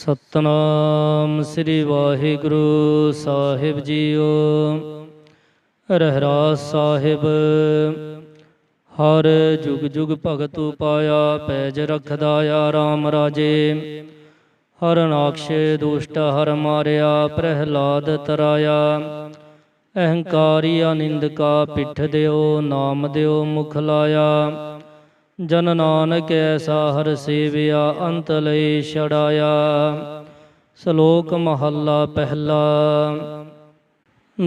ਸਤਨਾਮ ਸ੍ਰੀ ਵਾਹਿਗੁਰੂ ਸਾਹਿਬ ਜੀਓ। ਰਹਿਰਾਸ ਸਾਹਿਬ, ਹਰ ਜੁਗ ਜੁਗ ਭਗਤ ਉਪਾਇਆ, ਪੈਜ ਰਖਦਾ ਆ ਰਾਮ ਰਾਜੇ। ਹਰ ਨਾਕਸ਼ੇ ਦੁਸ਼ਟ ਹਰ ਮਾਰਿਆ, ਪ੍ਰਹਿਲਾਦ ਤਰਾਇਆ। ਅਹੰਕਾਰੀ ਅਨਿੰਦਕਾ ਪਿੱਠ ਦਿਓ, ਨਾਮ ਦਿਓ, ਮੁਖ ਲਾਇਆ। ਜਨ ਨਾਨਕ ਐਸਾ ਹਰ ਸੇਵਿਆ, ਅੰਤ ਲਈ ਛੜਾਇਆ ਸ਼ਲੋਕ ਮਹੱਲਾ ਪਹਿਲਾ।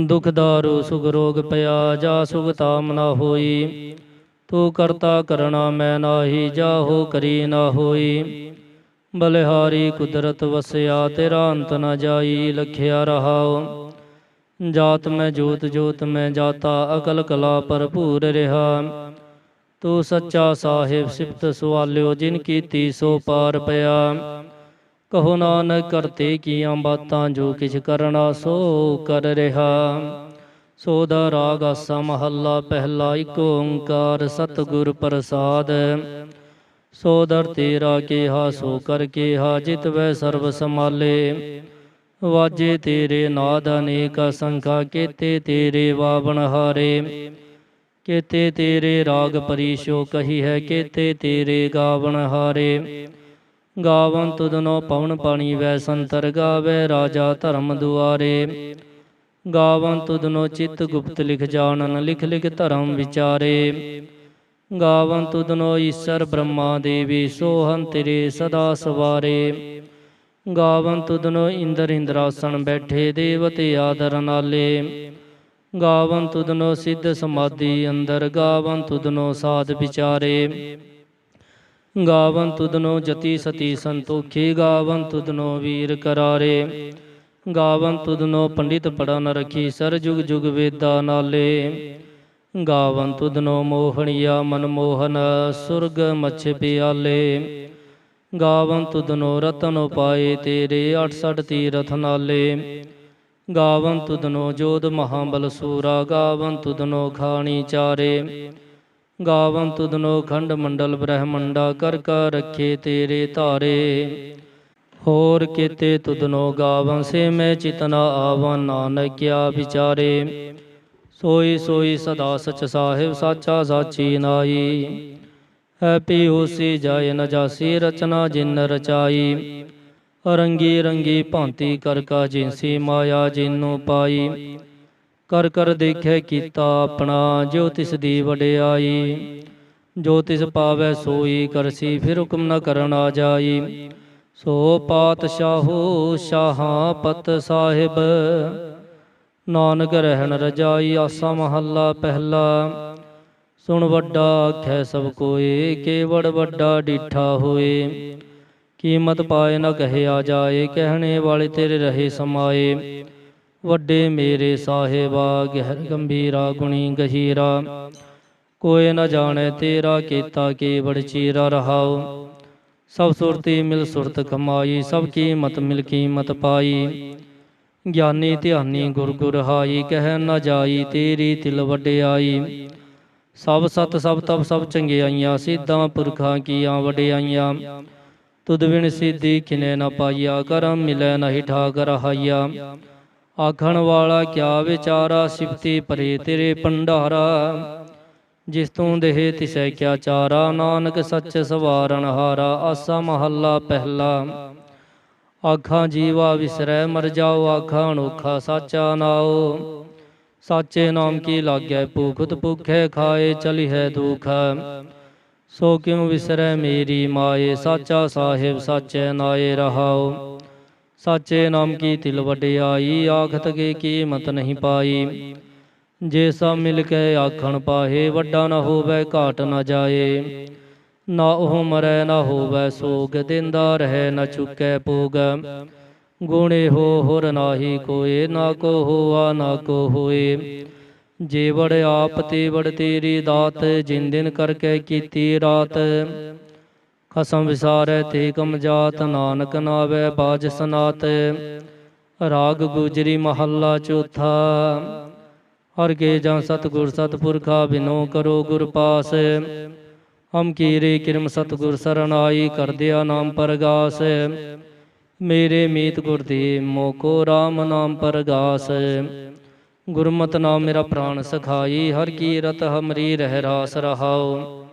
ਦੁਖ ਦਾਰੂ, ਸੁਖ ਰੋਗ ਪਿਆ, ਜਾ ਸੁਖ ਤਾਮ ਨਾ ਹੋਈ। ਤੂੰ ਕਰਤਾ ਕਰਣਾ ਮੈਂ ਨਾਹੀ ਜਾਹੋ ਕਰੀ ਨਾ ਹੋਈ। ਬਲਿਹਾਰੀ ਕੁਦਰਤ ਵਸਿਆ, ਤੇਰਾ ਅੰਤ ਨਾ ਜਾਈ, ਲਖਿਆ ਰਹਾਓ ਜਾਤ ਮੈਂ ਜੋਤ ਜੋਤ ਮੈਂ ਜਾਤਾ, ਅਕਲ ਕਲਾ ਭਰਪੂਰ ਰਿਹਾ। ਤੂੰ ਸੱਚਾ ਸਾਹਿਬ ਸਿਫਤ ਸੁਆਲਿਓ ਜਿਨ ਕੀਤੀ ਸੋ ਪਾਰ ਪਿਆ। ਕਹੋ ਨਾਨਕ, ਕਰਤੇ ਕੀਆਂ ਬਾਤਾਂ ਜੋ ਕਿਛ ਕਰਨਾ ਸੋ ਕਰ ਰਿਹਾ। ਸੋ ਦਾ ਰਾਗ ਆਸਾ ਮਹੱਲਾ, ਪਹਿਲਾ ਇੱਕ ਓੰਕਾਰ ਸਤਿਗੁਰ ਪ੍ਰਸਾਦ। ਸੋ ਦਰ ਤੇਰਾ ਕਿਹਾ, ਸੋ ਕਰ ਕਿਹਾ, ਜਿਤ ਵੈ ਸਰਬ ਸਮਾਲੇ ਵਾਜੇ ਤੇਰੇ ਨਾਦ ਅਨੇਕ, ਸੰਖਾ ਕੀਤੇ ਤੇਰੇ ਵਾਵਣ ਹਾਰੇ। ਕੇਤੇ ਤੇਰੇ ਰਾਗ ਪਰੀਸ਼ੋ ਕਹੀ ਹੈ, ਕੇਤੇ ਤੇਰੇ ਗਾਵਣ ਹਾਰੇ। ਗਾਵਨ ਤੁਧਨੋ ਪਵਨ ਪਾਣੀ ਵੈ ਸੰਤਰ ਗਾਵੇ, ਰਾਜਾ ਧਰਮ ਦੁਆਰੇ। ਗਾਵਨ ਤੁਧਨੋ ਚਿਤ ਗੁਪਤ ਲਿਖ ਜਾਣਨ, ਲਿਖ ਲਿਖ ਧਰਮ ਵਿਚਾਰੇ। ਗਾਵਨ ਤੁਧਨੋ ਈਸ਼ਰ ਬ੍ਰਹਮਾ ਦੇਵੀ ਸੋਹੰ ਤੇਰੇ ਸਦਾ ਸਵਾਰੇ। ਗਾਵਨ ਤੁਧਨੋ ਇੰਦਰ ਇੰਦਰਾਸਣ ਬੈਠੇ, ਦੇਵਤੇ ਆਦਰ ਨਾਲੇ। ਗਾਵਨ ਤੁਧਨੋ ਸਿੱਧ ਸਮਾਧੀ ਅੰਦਰ, ਗਾਵਨ ਤੁਧਨੋ ਸਾਧ ਵਿਚਾਰੇ। ਗਾਵੰ ਤੁਧਨੋ ਜਤੀ ਸਤੀ ਸੰਤੋਖੀ ਗਾਵੰ ਤੁਧਨੋ ਵੀਰ ਕਰਾਰੇ। ਗਾਵਨ ਤੁਧਨੋ ਪੰਡਿਤ ਪੜਨ ਰਖੀ, ਸਰ ਜੁਗ ਜੁਗ ਵੇਦਾ ਨਾਲੇ। ਗਾਵਨ ਤੁਧਨੋ ਮੋਹਣੀਆ ਮਨਮੋਹਨ ਸੁਰਗ ਮਛ ਪਿਆਲੇ। ਗਾਵਨ ਤੁਧਨੋ ਰਤਨ ਉਪਾਏ ਤੇਰੇ 68 ਤੀਰਥ ਨਾਲੇ। ਗਾਵਨ ਤੁਧਨੋ ਜੋਧ ਮਹਾਬਲ ਸੂਰਾ ਗਾਵਨ ਤੁਧਨੋ ਖਾਣੀ ਚਾਰੇ। ਗਾਵਨ ਤੁਧਨੋ ਖੰਡ ਮੰਡਲ ਬ੍ਰਹਮੰਡਾ, ਕਰ ਕਾ ਰੱਖੇ ਤੇਰੇ ਧਾਰੇ। ਹੋਰ ਕੀਤੇ ਤੁਧਨੋ ਗਾਵਨ ਸੇ ਮੈਂ ਚਿਤਨਾ ਆਵਨ ਨਾਨਕਿਆ ਵਿਚਾਰੇ। ਸੋਈ ਸੋਈ ਸਦਾ ਸਚ ਸਾਹਿਬ, ਸਾਚਾ ਸਾਚੀ ਨਾਈ ਹੈ ਪੀਉਸੀ ਜਾਏ ਨ ਜਾਸੀ, ਰਚਨਾ ਜਿਨ ਰਚਾਈ। ਰੰਗੀ ਰੰਗੀ ਭਾਂਤੀ ਕਰ ਕਾ ਜਿਨਸੀ ਮਾਇਆ ਜਿਨੂ ਪਾਈ। ਕਰ ਕਰ ਦੇਖੈ ਕੀਤਾ ਆਪਣਾ, ਜੋ ਤਿਸ ਦੀ ਵਡਿਆਈ। ਜੋ ਤਿਸ ਪਾਵੈ ਸੋਈ ਕਰਸੀ, ਫਿਰ ਹੁਕਮ ਨ ਆ ਜਾਈ। ਸੋ ਪਾਤਸ਼ਾਹੋ ਸ਼ਾਹਾਂ ਪਤ ਸਾਹਿਬ। ਨਾਨਕ ਰਹਿਣ ਰਜਾਈ, ਆਸਾ ਮਹੱਲਾ ਪਹਿਲਾ। ਸੁਣ ਵੱਡਾ ਆਖੈ ਸਭ ਕੋਏ ਕੇਵੜ ਵੱਡਾ ਡੀਠਾ ਹੋਏ। ਕੀਮਤ ਪਾਏ ਨਾ ਕਹੇ ਆ ਜਾਏ, ਕਹਿਣੇ ਵਾਲੇ ਤੇਰੇ ਰਹੇ ਸਮਾਏ। ਵੱਡੇ ਮੇਰੇ ਸਾਹਿਬਾ, ਗਹਿਰ ਗੰਭੀਰਾ, ਗੁਣੀ ਗਹੀਰਾ। ਕੋਏ ਨਾ ਜਾਣੇ ਤੇਰਾ ਕੀਤਾ ਕੇਵੜ ਚੀਰਾ ਰਹਾਉ। ਸਭ ਸੁਰਤੀ ਮਿਲ ਸੁਰਤ ਕਮਾਈ, ਸਭ ਕੀਮਤ ਮਿਲ ਕੀਮਤ ਪਾਈ। ਗਿਆਨੀ ਧਿਆਨੀ ਗੁਰ ਗੁਰ ਹਾਈ, ਕਹਿ ਨ ਜਾਈ ਤੇਰੀ ਤਿਲ ਵਡਿਆਈ। ਸਭ ਸਤ ਸਭ ਤਬ ਸਭ ਚੰਗਿਆਈਆਂ, ਸਿੱਧਾਂ ਪੁਰਖਾਂ ਕੀਆਂ ਵਡਿਆਈਆਂ। ਤੁਧ ਵਿਣ ਸਿੱਧੀ ਕਿਨੇ ਨ ਪਾਈਆ, ਕਰਮ ਮਿਲੈ ਨਹੀਂ ਠਾਕ ਰਹਾਈਆ ਆਖਣ ਵਾਲਾ, ਕਿਆ ਵਿਚਾਰਾ ਸਿਫਤੀ ਪਰੇ ਤੇਰੇ ਭੰਡਾਰਾ। ਜਿਸ ਤੂੰ ਦੇਹ ਤਿਸੈ ਕਿਆ ਚਾਰਾ, ਨਾਨਕ ਸੱਚ ਸਵਾਰਨ ਹਾਰਾ, ਆਸਾ ਮਹੱਲਾ ਪਹਿਲਾ। ਆਖਾਂ, ਜੀਵਾ ਵਿਸਰੈ, ਮਰ ਜਾਓ, ਆਖਾਂ, ਅਨੋਖਾ ਸਾਚਾ ਨਾਉ। ਸਾਚੇ ਨਾਮ ਕੀ ਲਾਗੈ, ਭੂਖਤ ਭੁਖੈ ਖਾਏ ਚਲੀ ਹੈ ਦੁਖ। ਸੋ ਕਿਉ ਵਿਸਰੈ ਮੇਰੀ ਮਾਏ? ਸਾਚਾ ਸਾਹਿਬ ਸਾਚੇ ਨਾਏ ਰਹਾਉ। ਸਾਚੇ ਨਾਮ ਕੀ ਤਿਲ ਵਡਿਆਈ? ਆਖਤ ਕੇ ਕੀਮਤ ਨਹੀਂ ਪਾਈ। ਜੇ ਸਭ ਮਿਲ ਕੇ ਆਖਣ ਪਾਹੇ, ਵੱਡਾ ਨਾ ਹੋਵੇ, ਘਾਟ ਨਾ ਜਾਏ। ਨਾ ਉਹ ਮਰੈ, ਨਾ ਹੋਵੇ ਸੋਗ, ਦਿੰਦਾ ਰਹਿ, ਨਾ ਚੁੱਕੈ ਪੋਗ ਗੁਣੇ ਹੋ ਹੋਰ ਨਾਹੀ ਕੋਏ, ਨਾ ਕੋ ਹੋਆ, ਨਾ ਕੋ ਹੋਏ। ਜੇਵੜ ਆਪ ਤੇ ਵੜ ਤੇਰੀ ਦਾਤ, ਜਿਨ ਦਿਨ ਕਰਕੇ ਕੀਤੀ ਰਾਤ। ਖਸਮ ਵਿਸਾਰੈ ਤੇ ਕਮ ਜਾਤ, ਨਾਨਕ ਨਾਵੇ ਬਾਜ ਸਨਾਤ। ਰਾਗ ਗੁਜਰੀ ਮਹੱਲਾ ਚੌਥਾ। ਹਰ ਕੇ ਜਾਂ ਸਤਗੁਰ ਸਤਪੁਰਖਾ ਬਿਨੋ ਕਰੋ ਗੁਰ ਪਾਸ। ਹਮ ਕੀਰੇ ਕਿਰਮ ਸਤਗੁਰ ਸਰਣਾਈ ਕਰਦਿਆ ਨਾਮ ਪਰਗਾਸ। ਮੇਰੇ ਮੀਤ ਗੁਰਦੇਵ ਮੋਕੋ RAM ਨਾਮ ਪਰਗਾਸ। ਗੁਰਮਤਿ ਨਾਮ ਮੇਰਾ ਪ੍ਰਾਨ ਸਖਾਈ, ਹਰ ਕੀਰਤ ਹਮਰੀ ਰਹਿ ਰਾਸ ਰਹਾਉ।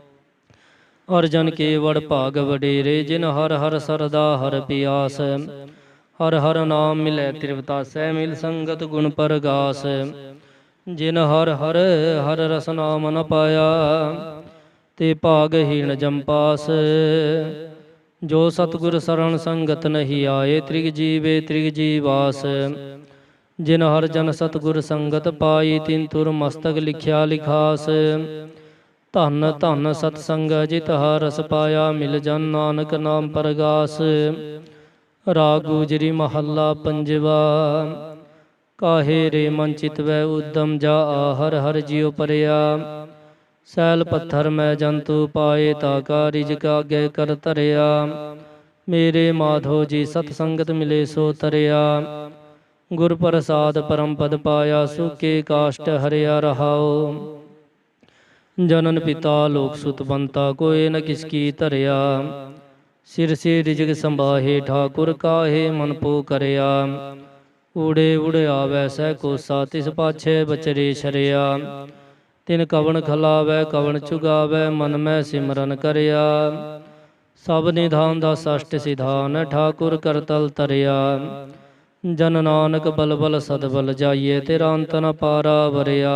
ਅਰਜਨ ਕੇ ਵਡ ਭਾਗ ਵਡੇਰੇ, ਜਿਨ ਹਰ ਹਰ ਸਰਦਾ ਹਰ ਪਿਆਸ। ਹਰ ਹਰ ਨਾਮ ਮਿਲੈ ਤ੍ਰਿਵਤਾਸੈ, ਮਿਲ ਸੰਗਤ ਗੁਣ ਪਰਗਾਸ। ਜਿਨ ਹਰ ਹਰ ਹਰ ਰਸ ਨਾਮ ਨ ਪਾਇਆ, ਤੇ ਭਾਗਹੀਣ ਜੰਪਾਸ ਜੋ ਸਤਿਗੁਰ ਸਰਣ ਸੰਗਤ ਨਹੀਂ ਆਏ, ਤ੍ਰਿਗ ਜੀਵੇ ਤ੍ਰਿਗ ਜੀਵਾਸ। ਜਿਨ ਹਰ ਜਨ ਸਤਿਗੁਰ ਸੰਗਤ ਪਾਈ, ਤਿਨ ਤੁਰ ਮਸਤਕ ਲਿਖਿਆ ਲਿਖਾਸ। ਧੰਨ ਧੰਨ ਸਤ ਸੰਗ ਜਿਤ ਹਰਸ ਪਾਇਆ, ਮਿਲ ਜਨ ਨਾਨਕ ਨਾਮ ਪਰਗਾਸ। ਰਾਗ ਗੁਜਰੀ ਮਹੱਲਾ ਪੰਜਵਾ, ਕਾਹੇ ਰੇ ਮਨ ਚਿਤਵੈ ਉਦਮ ਜਾ ਹਰ ਹਰ ਜਿਉ ਪਰਿਆ। ਸੈਲ ਪੱਥਰ ਮੈਂ ਜੰਤੂ ਪਾਏ, ਤਾ ਕਾ ਰਿਜਕ ਆਗੇ ਕਰ ਤਰਿਆ ਮੇਰੇ ਮਾਧੋ ਜੀ ਸਤ ਸੰਗਤ ਮਿਲੇ ਸੋ ਤਰਿਆ। ਗੁਰ ਪ੍ਰਸਾਦ ਪਰਮ ਪਦ ਪਾਇਆ ਸੁਕੇ ਕਾਸ਼ਟ ਹਰਿਆ ਰਹਾਉ। ਜਨਨ ਪਿਤਾ ਲੋਕ ਸੁਤ ਬੰਤਾ ਕੋਏ ਨ ਕਿਸ ਕੀ ਧਰਿਆ। ਸਿਰ ਸੇ ਰਿਜਕ ਸੰਭਾਹੇ, ਠਾਕੁਰ ਕਾਹੇ ਮਨ ਪੋ ਕਰਿਆ। ਊੜੇ ਊੜੇ ਆਵੈ ਸਹਿ ਕੋਸਾ, ਤਿਸ ਪਾਛੇ ਬਚਰੇ ਸ਼ਰਿਆ। ਤਿਨ ਕਵਣ ਖਲਾਵੈ, ਕਵਣ ਚੁਗਾਵੈ, ਮਨ ਮੈਂ ਸਿਮਰਨ ਕਰਿਆ। ਸਭ ਨਿਧਾਨ ਦਾ ਸਸ਼ਟ ਸਿਧਾਨ, ਠਾਕੁਰ ਕਰਤਲ ਤਰਿਆ ਜਨ ਨਾਨਕ ਬਲ ਬਲ ਸਦਬਲ ਜਾਈਏ, ਤੇਰਾ ਅੰਤ ਨ ਪਾਰਾ ਵਰਿਆ।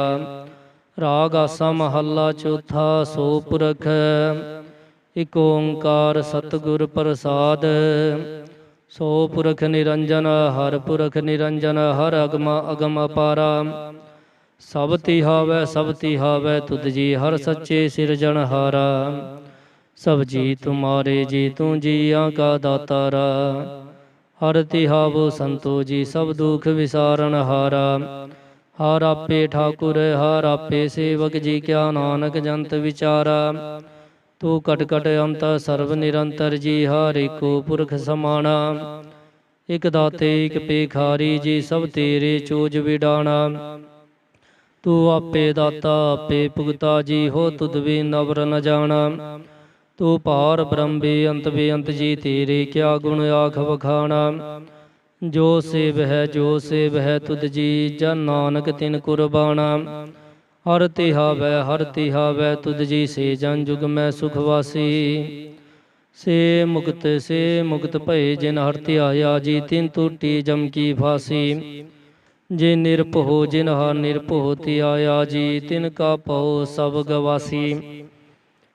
ਰਾਗ ਆਸਾ ਮਹੱਲਾ ਚੌਥਾ ਸੋ ਪੁਰਖ, ਇਕ ਓੰਕਾਰ ਸਤਿਗੁਰ ਪ੍ਰਸਾਦ। ਸੋ ਪੁਰਖ ਨਿਰੰਜਨ, ਹਰ ਪੁਰਖ ਨਿਰੰਜਨ, ਹਰ ਅਗਮ ਅਗਮ ਅਪਾਰਾ। ਸਭ ਤਿਹਾਵੈ ਸਭ ਤਿਹਾਵੈ ਤੁਧ ਜੀ ਹਰ ਸੱਚੇ ਸਿਰਜਣਹਾਰਾ ਸਭ ਜੀ ਤੁਮਾਰੇ ਜੀ, ਤੂੰ ਜੀਆਂ ਕਾ ਦਾਤਾਰਾ। ਹਰ ਤਿਹਾਵੋ ਸੰਤੋ ਜੀ, ਸਭ ਦੁਖ ਵਿਸਾਰਨ ਹਾਰਾ। ਹਰ ਆਪੇ ਠਾਕੁਰ, ਹਰ ਆਪੇ ਸੇਵਕ ਜੀ ਕਿਆ ਨਾਨਕ ਜੰਤ ਵਿਚਾਰਾ। ਤੂੰ ਕਟ ਕਟ ਅੰਤ ਸਰਬ ਨਿਰੰਤਰ ਜੀ, ਹਰ ਏਕੋ ਪੁਰਖ ਸਮਾਣਾ। ਇਕ ਦਾਤੇ, ਇਕ ਪੇਖਾਰੀ ਜੀ, ਸਭ ਤੇਰੇ ਚੋਜ ਵਿਡਾਣਾ। ਤੂੰ ਆਪੇ ਦਾਤਾ, ਆਪੇ ਭੁਗਤਾ ਜੀ, ਹੋ ਤੁਧ ਵੀ ਨਵਰ ਨ ਜਾਣਾ। ਤੂੰ ਪਾਰ ਬ੍ਰਹਮ ਬੇਅੰਤ ਬੇਅੰਤ ਜੀ ਤੇਰੇ ਕਿਆ ਗੁਣ ਆਖ ਵਖਾਣਾ। ਜੋ ਸੇਵ ਹੈ, ਜੋ ਸੇਵ ਹੈ ਤੁਧ ਜੀ, ਜਨ ਨਾਨਕ ਤਿਨ ਕੁਰਬਾਨਾ ਹਰ ਤਿਹਾਵੈ ਹਰ ਤਿਹਾਵੈ ਤੁਧ ਜੀ, ਸੇ ਜਨ ਜੁਗ ਮੈਂ ਸੁਖ ਵਾਸੀ। ਸੇ ਮੁਕਤ ਸੇ ਮੁਕਤ ਭਏ ਜਿਨ ਹਰ ਧਿਆਇਆ, ਜੀ ਤਿਨ ਟੂਟੀ ਜਮ ਕੀ ਫਾਸੀ। ਜੇ ਨਿਰਭਉ, ਜਿਨ ਹਰ ਨਿਰਭਉ ਧਿਆਇਆ, ਜੀ ਤਿਨ ਕਾ ਪਉ ਸਭ ਗਵਾਸੀ।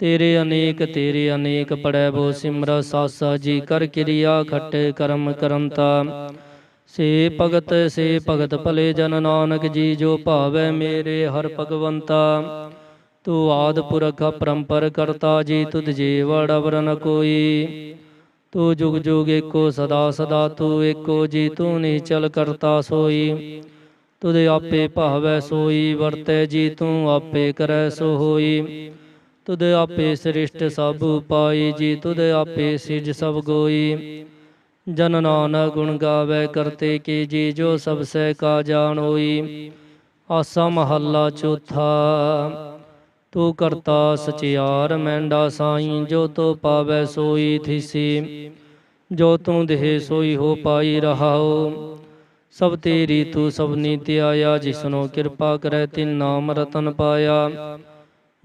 ਤੇਰੇ ਅਨੇਕ ਤੇਰੇ ਅਨੇਕ ਪੜੈ ਬੋ ਸਿਮਰ ਸਾਸਾ ਜੀ, ਕਰ ਕਿਰਿਆ ਖਟ ਕਰਮ ਕਰੰਤਾ। ਸੇ ਭਗਤ ਸੇ ਭਗਤ ਭਲੇ ਜਨ ਨਾਨਕ ਜੀ, ਜੋ ਭਾਵੈ ਮੇਰੇ ਹਰ ਭਗਵੰਤਾ। ਤੂੰ ਆਦ ਪੁਰਖ ਪਰੰਪਰ ਕਰਤਾ ਜੀ, ਤੁਧ ਜੀ ਵੜਵਰ ਨ ਕੋਈ। ਤੂੰ ਜੁਗ ਜੁਗ ਏਕੋ ਸਦਾ ਸਦਾ, ਤੂੰ ਏਕੋ ਜੀ, ਤੂੰ ਨਿਚਲ ਕਰਤਾ ਸੋਈ। ਤੁਧ ਆਪੇ ਭਾਵੈ ਸੋਈ, ਵਰਤੈ ਜੀ, ਤੂੰ ਆਪੇ ਕਰੈ ਸੋ ਹੋਈ ਤੁਧ ਆਪੇ ਸ੍ਰਿਸ਼ਟ ਸਭ ਪਾਈ ਜੀ ਤੁਧ ਆਪੇ ਸਿਜ ਸਭ ਗੋਈ। ਜਨ ਨਾਨਕ ਗੁਣ ਗਾਵੇ ਕਰਤੇ ਕੀ, ਜੀ ਜੋ ਸਭ ਸਹਿ ਕਾ ਜਾਣ ਹੋਈ। ਆਸਾ ਮਹੱਲਾ ਚੌਥਾ, ਤੂੰ ਕਰਤਾ ਸਚਿਆਰ ਮੈਂਡਾ ਸਾਈ, ਜੋ ਤੋ ਪਾਵੇ ਸੋਈ ਥੀਸੀ। ਜੋ ਤੂੰ ਦੇਹ ਸੋਈ ਹੋ ਪਾਈ ਰਹਾਉ। ਸਭ ਤੇਰੀ ਤੂੰ ਸਭ ਨੀਤੀ ਆਇਆ, ਜਿਸਨੋ ਕਿਰਪਾ ਕਰੈ ਤਿਨ ਨਾਮ ਰਤਨ ਪਾਇਆ।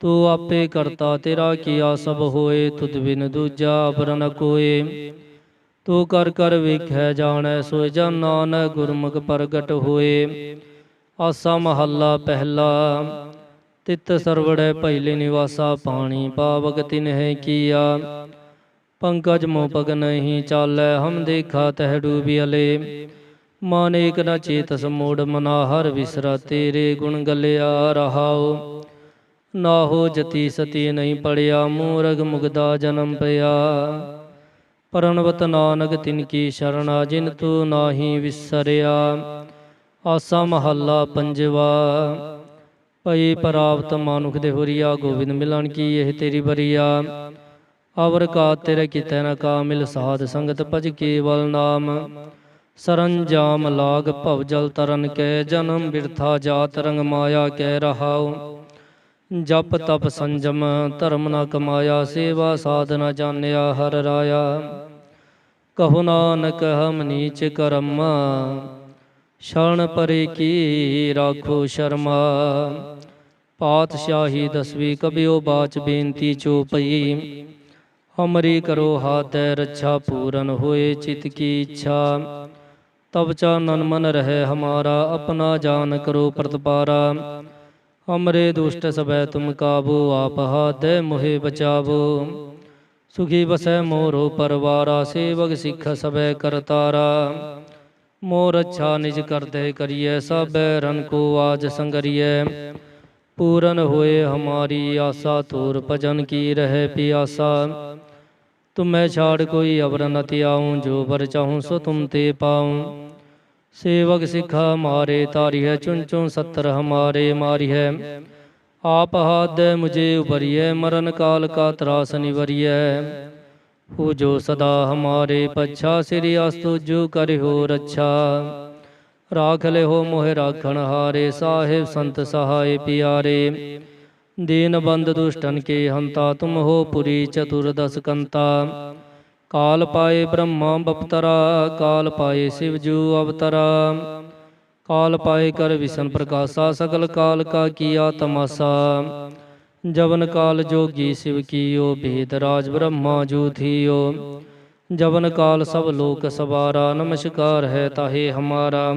ਤੂੰ ਆਪੇ ਕਰਤਾ ਤੇਰਾ ਕੀਆ ਸਭ ਹੋਏ, ਤੁਧ ਬਿਨ ਦੂਜਾ ਅਪਰ ਕੋਏ। ਤੂੰ ਕਰ ਕਰ ਵੇਖੈ ਜਾਣੈ ਸੋਇ ਜਨ ਨਾਨਕ ਗੁਰਮੁਖ ਪ੍ਰਗਟ ਹੋਏ। ਆਸਾ ਮਹੱਲਾ ਪਹਿਲਾ, ਤਿਤ ਸਰਵੜੈ ਪਹਿਲੇ ਨਿਵਾਸਾ ਪਾਣੀ, ਪਾਵਕ ਤਿਨਹਿ ਕੀਆ। ਪੰਕਜ ਮੋ ਪਗ ਨਹੀਂ ਚਾਲੈ, ਹਮ ਦੇਖਾ ਤਹਿ ਡੂਬਿਅਲੇ ਮਨ ਏਕ ਨ ਚੇਤਸ ਮੋੜ ਮਨਾ, ਹਰ ਵਿਸਰਾ ਤੇਰੇ ਗੁਣ ਗਲਿਆ ਰਹਾਓ ਨਾ ਹੋ ਜਤੀ ਸਤੀ ਨਹੀਂ ਪੜਿਆ ਮੂਰਗ ਮੁਗਦਾ ਜਨਮ ਪਿਆ। ਪਰਨਵਤ ਨਾਨਕ ਤਿਨ ਕੀ ਸ਼ਰਣਾ, ਜਿਨ ਤੂ ਨਾਹੀ ਵਿਸਰਿਆ। ਆਸਾ ਮਹੱਲਾ ਪੰਜਵਾ ਪਈ ਪ੍ਰਾਪਤ ਮਾਨੁਖ ਦੇ ਹੋਰੀਆ, ਗੋਬਿੰਦ ਮਿਲਣ ਕੀ ਇਹ ਤੇਰੀ ਬਰੀਆ। ਅਵਰ ਕਾ ਤੇਰੇ ਕਿਤੈ ਨ ਕਾ ਸਾਧ ਸੰਗਤ ਭਜ ਕੇਵਲ ਨਾਮ। ਸਰੰਜਾਮ ਲਾਗ ਭਵ ਜਲ ਤਰਨ ਕੈ, ਜਨਮ ਬਿਰਥਾ ਜਾਤ ਰੰਗ ਮਾਇਆ ਕੈ ਰਹਾਉ। ਜਪ ਤਪ ਸੰਜਮ, ਧਰਮ ਨ ਕਮਾਇਆ, ਸੇਵਾ ਸਾਧਨਾ ਜਾਣਿਆ, ਹਰ ਰਾਇਆ। ਕਹੋ ਨਾਨਕ, ਹਮ ਨੀਚ ਕਰਮ, ਸ਼ਰਨ ਪਰੇ ਕੀ ਰਾਖੋ ਸ਼ਰਮਾ। ਪਾਤਸ਼ਾਹੀ ਦਸਵੀ ਕਬਿਓ, ਬਾਚ ਬੇਨਤੀ ਚੋ ਪਈ। ਹਮਰੀ ਕਰੋ ਹਾਥੈ, ਰੱਛਾ ਪੂਰਨ ਹੋਏ ਚਿਤ ਕੀ ਇੱਛਾ। ਤਬ ਚਾਨਨ ਮਨ ਰਹਿ ਹਮਾਰਾ, ਆਪਣਾ ਜਾਨ ਕਰੋ ਪ੍ਰਤਪਾਰਾ। ਅਮਰੇ ਦੁਸ਼ਟ ਸਬੈ ਤੁਮ ਕਾਬੂ, ਆਪ ਹਾਥੈ ਮੋਹਿ ਬਚਾਵੋ। ਸੁਖੀ ਬਸੈ ਮੋਰੋ ਪਰਵਾਰਾ, ਸੇਵਕ ਸਿੱਖ ਸਬੈ ਕਰਤਾਰਾ। ਮੋਰ ਅੱਛਾ ਨਿਜ ਕਰਤੇ ਕਰੀਐ ਸਭੈ ਰਨ ਕੋ ਆਜ ਸੰਗਰੀਐ। ਪੂਰਨ ਹੋਏ ਹਮਾਰੀ ਆਸਾ ਤੂਰ ਭਜਨ ਕੀ ਰਹਿ ਪਿਆਸਾ। ਤੁਮੈ ਛਾੜ ਕੋਈ ਅਵਰ ਨ ਤਿਆਉ ਜੋ ਬਰ ਚਾਹੂੰ ਸੋ ਤੁਮ ਤੇ ਪਾਉ। ਸੇਵਕ ਸਿੱਖਾ ਮਾਰੇ ਤਾਰੀ ਹੈ ਚੁਨ ਚੁਨ ਸਤਰ ਹਮਾਰੇ ਮਾਰੀ ਹੈ ਆਪ ਹਾਦ ਮੁਝੇ ਉਬਰੀਐ ਮਰਨ ਕਾਲ ਕਾ ਤਰਾਸ ਨਿਵਰੀਐ। ਹੋ ਜੋ ਸਦਾ ਹਮਾਰੇ ਪਛਾ, ਸ੍ਰੀ ਅਸਤੁ ਜੋ ਕਰਿਓ ਰੱਛਾ। ਰਾਖ ਲਿਓ ਮੋਹਿ ਰਾਖਣ ਹਾਰੇ, ਸਾਹਿਬ ਸੰਤ ਸਹਾਇ ਪਿਆਰੇ। ਦੀਨ ਬੰਦ ਦੁਸ਼ਟਨ ਕੇ ਹੰਤਾ, ਤੁਮ ਹੋ ਪੁਰੀ ਚਤੁਰਦਸ ਕੰਤਾ। ਕਾਲ ਪਾਏ ਬ੍ਰਹਮਾ ਬਪਤਰਾ, ਕਾਲ ਪਾਏ ਸਿਵ ਜੂ ਅਵਤਰਾ। ਕਾਲ ਪਾਏ ਕਰ ਵਿਸ਼ਨ ਪ੍ਰਕਾਸ਼ਾ, ਸਗਲ ਕਾਲ ਕਾ ਕੀਆ ਤਮਾਸਾ ਜਵਨ ਕਾਲ ਜੋਗੀ ਸਿਵ ਕੀਓ ਭੇਦ ਰਾਜ ਬ੍ਰਹਮਾ ਜੂ ਥੀਓ। ਜਵਨ ਕਾਲ ਸਭ ਲੋਕ ਸਵਾਰਾ, ਨਮਸਕਾਰ ਹੈ ਤਾਹੇ ਹਮਾਰਾ।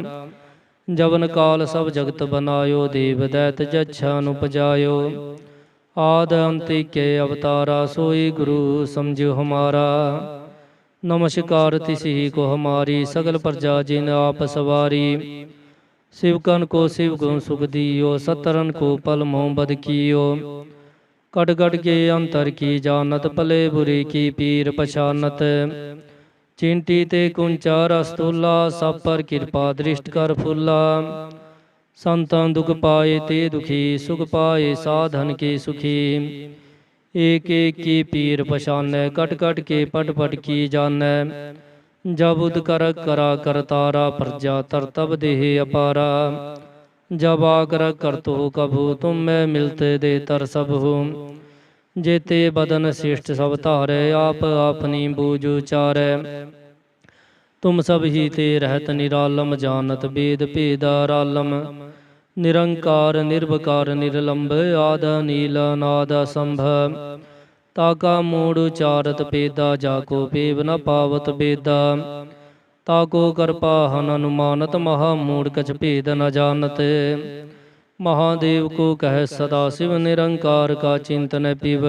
ਜਵਨ ਕਾਲ ਸਭ ਜਗਤ ਬਨਾਇਓ, ਦੇਵ ਦੈਤ ਜਛਾ ਨੂੰ ਆਦ ਅੰਤਿ ਕੇ ਅਵਤਾਰਾ, ਸੋਈ ਗੁਰੂ ਸਮਝਿਓ ਹਮਾਰਾ। ਨਮਸਕਾਰ ਤਿਸੀ ਕੋ ਹਮਾਰੀ ਸਗਲ ਪ੍ਰਜਾ ਜਿਨ ਆਪ ਸਵਾਰੀ शिवकन को शिव गुण सुख दियो सतरन को पल मोहब्बत कियो कट कट के अंतर की जानत भले बुरी की पीर पछानत चिंटी ते कुंचा रस्तुल्ला सब पर कृपा दृष्ट कर फुल्ला संतन दुख पाए ते दुखी सुख पाए साधन के सुखी एक एक की पीर पछानै कट कट के पट पट की जानै जब उद कर करा करतारा प्रजा तरतब देह अपारा जब आकर कर तो कभू तुम मैं मिलते दे तर सब हो जेते बदन श्रेष्ठ सब तारे आप अपनी बूझ उचारे तुम सब ही ते रहत निरालम जानत वेद भेदारालम ਨਿਰੰਕਾਰ, ਨਿਰਵਕਾਰ ਨਿਰਲੰਭ ਆਦ, ਨੀਲ ਨਾਦ ਸੰਭਵ ਤਾਕਾ ਮੂੜ ਉਚਾਰਤ ਪੇਦਾ ਜਾ ਕੋ ਪੇਵ ਨ ਪਾਵਤ ਬੇਦਾ ਤਾਕੋ ਕਰਪਾ ਹਨ ਅਨੁਮਾਨਤ, ਮਹਾ ਮੂੜ ਕਛ ਭੇਦ ਨ ਜਾਣਤ। ਮਹਾਦੇਵ ਕੋ ਕਹਿ ਸਦਾ ਸਿਵ ਨਿਰੰਕਾਰ, ਕਾ ਚਿੰਤਨ ਪਿਵ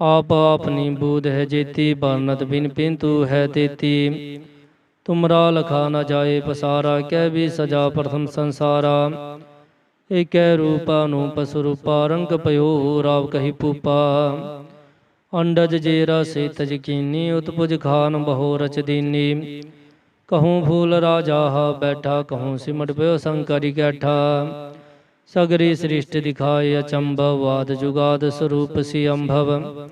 ਆਪ ਆਪਨੀ ਬੂਧ ਹੈ ਜੇਤੀ, ਬਰਨਤ ਬਿਨ ਪਿੰਤੂ ਹੈ ਤੇਤੀ। ਤੁਮਰਾ ਲਖਾ ਨਾ ਜਾਏ, ਪਸਾਰਾ, ਕਹਿ ਵੀ ਸਜਾ ਪ੍ਰਥਮ ਸੰਸਾਰਾ। ਏਕੈ ਰੂਪਾ ਨੂੰ ਪਸੁ ਰੂਪਾ ਰੰਗ ਪਇਓ ਰਾਵ ਕਹੀ ਪੂਪਾ ਅੰਡਜ ਜੇਰਾ ਸੇ ਤਜ ਉਤਪੁਜ ਖਾਨ ਬਹੋ ਰਚਦੀਨੀ ਕਹੂੰ ਫੂਲ ਰਾਜਾ ਬੈਠਾ, ਕਹੂੰ ਸਿਮਟ ਪਿਓ ਸੰਕਰੀ ਕੈਠਾ। ਸਗਰੀ ਸ੍ਰਿਸ਼ਟ ਦਿਖਾਏ ਅਚੰਭਵ ਵਾਦ ਜੁਗਾਦ ਸਰੂਪ ਸੀ ਅੰਭਵ।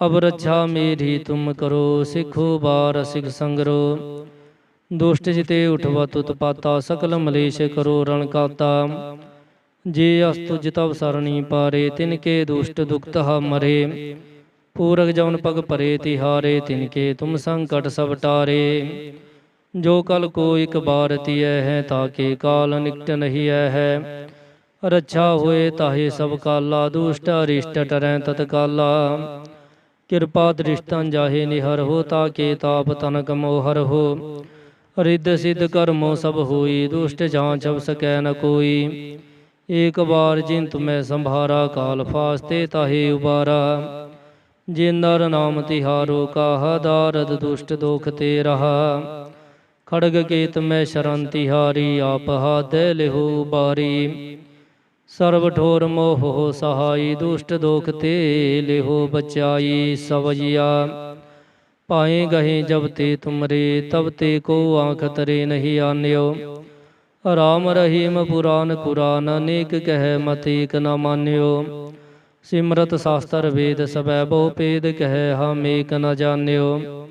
ਅਬ ਰੱਛਾ ਮੇਰੀ ਤੁਮ ਕਰੋ, ਸਿਖੋ ਬਾਰ ਸਿਖ ਸੰਗਰੋ। ਦੁਸ਼ਟ ਜਿਤੇ ਉਠਵਤ ਉਤਪਾਤਾ ਸਕਲ ਮਲੇਸ਼ ਕਰੋ ਰਣ ਕਾਤਾ। ਜੇ ਅਸਤੁ ਜਿਤਵ ਸਰਣੀ ਪਾਰੇ, ਤਿਨ ਕੇ ਦੁਸ਼ਟ ਦੁਖਤ ਹ ਮਰੇ। ਪੂਰਗ ਜਵਨ ਪਗ ਭਰੇ, ਤਿਹਾਰੇ, ਤਿਨ ਕੇ ਤੁਮ ਸੰਕਟ ਸਭ ਟਾਰੇ। ਜੋ ਕਲ ਕੋ ਇਕ ਬਾਰ ਤਿਐ ਹੈ ਤਾਕੇ ਕਾਲ ਨਿਕਟ ਨਹੀਂ ਐ ਹੈ। ਰੱਛਾ ਹੋਏ ਤਾਹੇ ਸਭ ਕਾਲਾ, ਦੁਸ਼ਟ ਅਰਿਸ਼ਟ ਟਰੈ ਤਤ ਕਾਲਾ। ਕਿਰਪਾ ਦ੍ਰਿਸ਼ਟੰ ਜਾਹੇ ਨਿਹਰ ਹੋ ਤਾਕੇ ਤਾਪ ਤਨਕ ਮੋਹਰ ਹੋ। ਰਿੱਧ ਸਿੱਧ ਕਰਮੋ ਸਭ ਹੋਈ, ਦੁਸ਼ਟ ਜਾਂਚ ਅਬ ਸਕੈ ਨ ਕੋਈ। ਏਕ ਬਾਰ ਜਿਨ ਤੁਮੈ ਸੰਭਾਰਾ, ਕਾਲ ਫਾਸਤੇ ਤਾਹੇ ਉਬਾਰਾ। ਜੇ ਨਰ ਨਾਮ ਤਿਹਾਰੋ, ਕਾਹਾ ਦਾਰਦ ਦੁਸ਼ਟ ਦੋਖ ਤੇ ਰਹਾ। ਖੜਗ ਕੇਤ ਮੈਂ ਸ਼ਰਨ ਤਿਹਾਰੀ, ਆਪ ਹਾਦੈ ਲਿਹੋ ਬਾਰੀ। ਸਰਬ ਠੋਰ ਮੋਹ ਸਹਾਈ, ਦੁਸ਼ਟ ਦੋਖ ਤੇ ਲਿਹੋ ਬਚਾਈ ਸਵਜਿਆ। ਪਾਏ ਗਹੇ ਜਬ ਤੇ ਤੁਮਰੇ ਤਬ ਤੇ ਕੋ ਆਂਖ ਤਰੇ ਨਹੀਂ ਆਨਿਓ। ਰਾਮ ਰਹੀਮ ਪੁਰਾਨ ਕੁਰਾਨ ਅਨੇਕ ਕਹਿ ਮਤ ਨ ਮਾਨਿਓ। ਸਿਮਰਤ ਸ਼ਾਸਤਰ ਵੇਦ ਸਬੈ ਬਹੁ ਪੇਦ ਕਹਿ ਹਮ ਏਕ ਨ ਜਾਣਿਓ।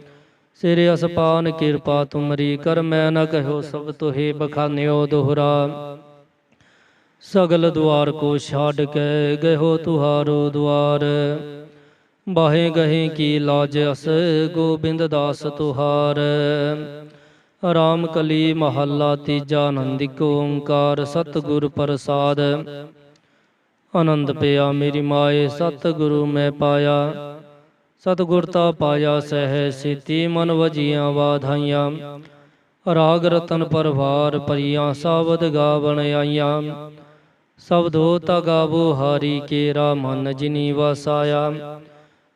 ਸਿਰ ਅਸਪਾਨ ਕਿਰਪਾ ਤੁਮਰੀ ਕਰ ਮੈਂ ਨ ਕਹਿਓ ਸਭ ਤੁਹੇ ਬਖਾਨਿਓ ਦੁਹਰਾ। ਸਗਲ ਦੁਆਰ ਕੋ ਛਾੜ ਕੇ ਗਇਓ ਤੁਹਾਰੋ ਦੁਆਰ। ਬਾਹੇ ਗਹੇ ਕੀ ਲਾਜ ਅਸ, ਗੋਬਿੰਦ ਦਾਸ ਤੁਹਾਰ। ਰਾਮ ਕਲੀ ਮਹੱਲਾ ਤੀਜਾ ਆਨੰਦਿਕ ਓੰਕਾਰ, ਸਤਿਗੁਰ ਪ੍ਰਸਾਦ। ਆਨੰਦ ਪਿਆ ਮੇਰੀ ਮਾਏ, ਸਤਿਗੁਰੂ ਮੈਂ ਪਾਇਆ। ਸਤਿਗੁਰ ਤਾ ਪਾਇਆ ਸਹਿ ਸਿਤੀ, ਮਨ ਵਜੀਆਂ ਵਾਧਾਈਆਂ। ਰਾਗ ਰਤਨ ਪਰਵਾਰ ਪਰੀਆਂ ਸਾਵਦ ਗਾਵਣ ਆਈਆਂ। ਸਬਦੋ ਤਾ ਗਾਵੋ, ਹਾਰੀ ਕੇਰਾ ਮਨ ਜਿਨੀ ਵਸਾਇਆ।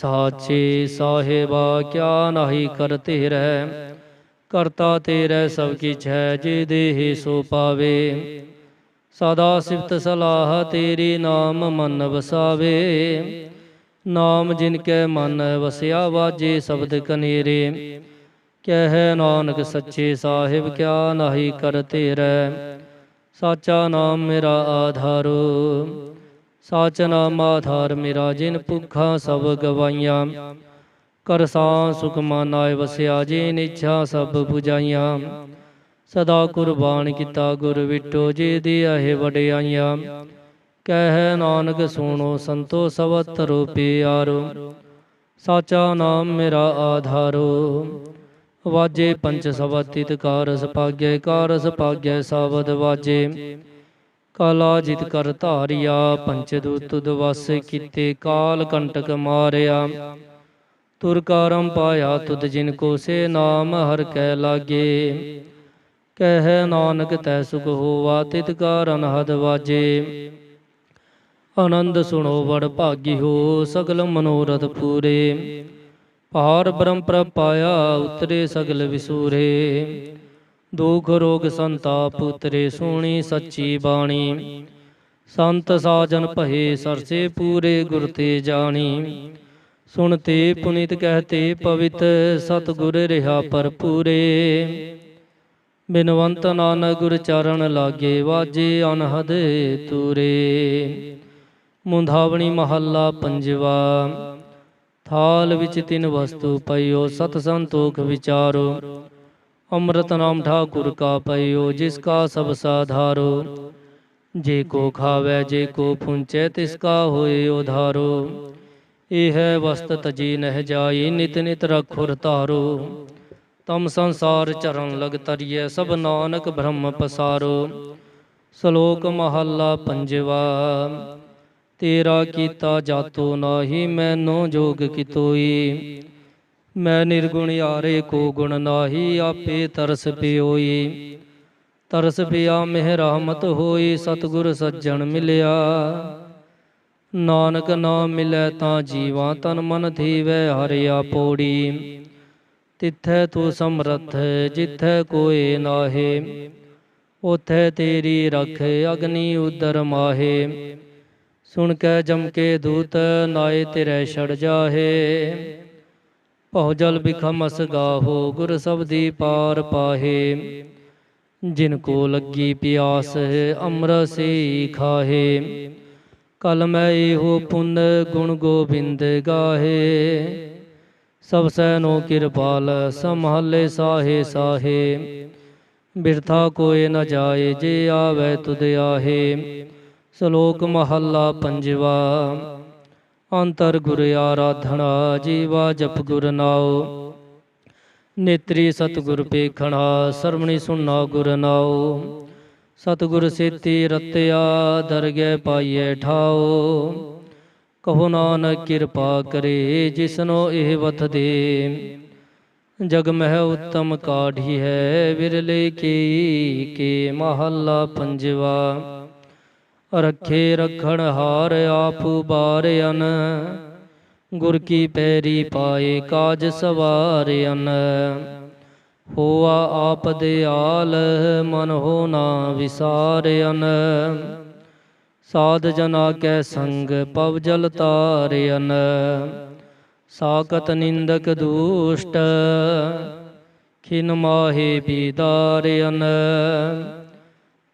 ਸਾਚੇ ਸਾਹਿਬਾ ਕਿਆ ਨਾਹੀ ਕਰਤੇ ਰਹਿ। ਕਰਤਾ ਤੇਰੇ ਸਭ ਕੀਛ ਹੈ ਜੇ ਦੇਹ ਸੋ ਪਾਵੇ। ਸਦਾ ਸਿਫਤ ਸਲਾਹ ਤੇਰੀ ਨਾਮ ਮਨ ਵਸਾਵੇ। ਨਾਮ ਜਿਨ ਕੈ ਮਨ ਵਸਿਆ, ਵਾਜੇ ਸ਼ਬਦ ਕਨੇਰੇ। ਕਹਿ ਨਾਨਕ ਸੱਚੇ ਸਾਹਿਬ ਕਿਆ ਨਾਹੀ ਕਰਤੇ ਰਹਿ। ਸਾਚਾ ਨਾਮ ਮੇਰਾ ਆਧਾਰੋ। ਸਾਚ ਨਾਮ ਆਧਾਰ ਮੇਰਾ, ਜਿਨ ਭੁੱਖਾਂ ਸਭ ਗਵਾਈਆਂ। ਕਰਸਾਂ ਸੁਖ ਮਾਨਾਏ ਵਸਿਆ, ਜਿਨ ਇੱਛਾ ਸਭ 부ਜਾਈਆਂ ਸਦਾ ਕੁਰਬਾਨ ਕੀਤਾ ਗੁਰ ਵਿਟੋ ਜੇ ਦੇ ਆਹੇ ਵਡਿਆਈਆਂ। ਕਹਿ ਨਾਨਕ ਸੁਣੋ, ਸੰਤੋ ਸਵਤ ਰੂਪਿਆਰੋ ਸਾਚਾ ਨਾਮ ਮੇਰਾ ਆਧਾਰੋ। ਵਾਜੇ ਪੰਚ ਸਵਤਿਤ ਕਾਰਸ ਭਾਗੈ ਕਾਰਸ ਭਾਗੈ ਸਾਵਦ ਵਾਜੇ। ਕਾਲਾ ਜਿਤ ਕਰ ਧਾਰਿਆ, ਪੰਚ ਦੂਤ ਦਵਸ ਕੀਤੇ, ਕਾਲ ਕੰਟਕ ਮਾਰਿਆ। ਤੁਰ ਕਰਮ ਪਾਇਆ ਤੁਧ ਜਿਨ ਕੋ ਸੇ ਨਾਮ, ਹਰ ਕੈ ਲਾਗੇ। ਕਹਿ ਨਾਨਕ ਤੈ ਸੁਖ ਹੋਵਾ, ਤਿਤ ਕਾਰਨ ਹਦ ਵਾਜੇ। ਆਨੰਦ ਸੁਣੋ ਵਡ ਭਾਗੀ ਹੋ, ਸਗਲ ਮਨੋਰਥ ਪੂਰੇ। ਪਾਰ ਬ੍ਰਹਮ ਪ੍ਰਪਾਇਆ ਉਤਰੇ ਸਗਲ ਵਿਸੂਰੇ। ਦੁਖ ਰੋਗ ਸੰਤਾਪ ਉਤਰੇ ਸੋਣੀ ਸੱਚੀ ਬਾਣੀ। ਸੰਤ ਸਾਜਨ ਭਏ ਸਰਸੇ ਪੂਰੇ ਗੁਰ ਤੇ ਜਾਣੀ। ਸੁਣਤੇ ਪੁਨੀਤ ਕਹਤੇ ਪਵਿੱਤ ਸਤਿਗੁਰ ਰਿਹਾ ਪਰਪੂਰੇ ਬਿਨਵੰਤ ਨਾਨਕ ਗੁਰ ਚਰਨ ਲਾਗੇ ਵਾਜੇ ਅਨਹਦ ਤੂਰੇ। ਮੁੰਧਾਵਣੀ ਮਹੱਲਾ ਪੰਜਵਾ। ਥਾਲ ਵਿੱਚ ਤਿੰਨ ਵਸਤੂ ਪਈਓ ਸਤ ਸੰਤੋਖ ਵਿਚਾਰੋ। ਅੰਮ੍ਰਿਤ ਨਾਮ ਠਾਕੁਰ ਕਾ ਪਈਓ, ਜਿਸ ਕਾ ਸਭ ਸਾਧਾਰੋ। ਜੇ ਕੋ ਖਾਵੇ, ਜੇ ਕੋ ਪੁੰਚੈ ਤਿਸ ਕਾ ਇਹ ਵਸਤ ਤਜੀ ਨਹਿ ਜਾਈ, ਨਿਤ ਨਿਤ ਰਖੁਰ ਤਾਰੋ ਤਮ ਸੰਸਾਰ ਚਰਨ ਲਗ ਤਰੀਐ, ਸਭ ਨਾਨਕ ਬ੍ਰਹਮ ਪਸਾਰੋ। ਸ਼ਲੋਕ ਮਹੱਲਾ ਪੰਜਵਾ, ਤੇਰਾ ਕੀਤਾ ਜਾਤੋ ਨਾਹੀ, ਮੈਨੋ ਜੋਗ ਕਿਤੋਈ। ਮੈਂ ਨਿਰਗੁਣ ਯਾਰੇ ਕੋ ਗੁਣ ਨਾਹੀ, ਆਪੇ ਤਰਸ ਪਿਓਈ। ਤਰਸ ਪਿਆ, ਮਿਹ ਰਹਿਮਤ ਹੋਈ, ਸਤਿਗੁਰ ਸੱਜਣ ਮਿਲਿਆ। ਨਾਨਕ ਨਾਮ ਮਿਲੈ ਤਾਂ ਜੀਵਾਂ ਤਨ ਮਨ ਥੀਵੈ ਹਰਿਆ ਪੋੜੀ ਤਿੱਥੈ ਤੂੰ ਸਮਰੱਥ, ਜਿੱਥੈ ਕੋਏ ਨਾਹੇ। ਉਥੈ ਤੇਰੀ ਰਖ, ਅਗਨੀ ਉਦਰ ਮਾਹੇ। ਸੁਣ ਕੇ ਜਮ ਕੇ ਦੂਤ, ਨਾਏ ਤੇਰੇ ਛੜ ਜਾਹੇ। ਭਉ ਜਲ ਬਿਖਮਸ ਗਾਹੋ, ਗੁਰ ਸਬਦੀ ਪਾਰ ਪਾਹੇ। ਜਿਨ ਕੋ ਲੱਗੀ ਪਿਆਸ ਅੰਮ੍ਰਸੀ ਖਾਹੇ। ਕਲ ਮੈਂ ਇਹੋ ਪੁੰਨ ਗੁਣ ਗੋਬਿੰਦ ਗਾਹੇ। ਸਭ ਸੈਨੋ ਕਿਰਪਾਲ, ਸੰਭਾਲੇ ਸਾਹੇ ਸਾਹੇ। ਬਿਰਥਾ ਕੋਏ ਨ ਜਾਏ, ਜੇ ਆਵੇ ਤੁਧ ਆਹੇ। ਸ਼ਲੋਕ ਮਹੱਲਾ ਪੰਜਵਾ। ਅੰਤਰ ਗੁਰ ਆਰਾਧਨਾ, ਜੀਵਾ ਜਪ ਗੁਰ ਨਾਉ। ਨੇਤਰੀ ਸਤਿਗੁਰ ਪੇਖਣਾ, ਸਰਵਣੀ ਸੁਣਨਾ ਗੁਰ ਨਾਉ। ਸਤਿਗੁਰ ਸੇਤੀ ਰਤਿਆ, ਦਰਗਹਿ ਪਾਈਐ ਠਾਉ। ਕਹੋ ਨਾਨਕ ਕਿਰਪਾ ਕਰੇ, ਜਿਸਨੋ ਇਹ ਵਤ ਦੇ। ਜਗ ਮਹਿ ਉਤਮ ਕਾਢੀ ਹੈ ਵਿਰਲੇ ਕੀ, ਕੇ ਮਹੱਲਾ ਪੰਜਵਾ। ਰੱਖੇ ਰਖਣ ਹਾਰ ਆਪ ਬਾਰਿਆਨ ਗੁਰ ਕੀ ਪੈਰੀ ਪਾਏ ਕਾਜ ਸਵਾਰਿਆਨ ਹੋਆ ਆਪ ਦਿਆਲ ਮਨ ਹੋ ਨਾ ਵਿਸਾਰਿਆਨ ਸਾਧ ਜਨਾ ਕੈ ਸੰਗ ਪਵ ਜਲ ਤਾਰਿਆਨ ਸਾਕਤ ਨਿੰਦਕ ਦੁਸ਼ਟ, ਖਿਨ ਮਾਹੇ ਬੀਦਾਰਿਆਨ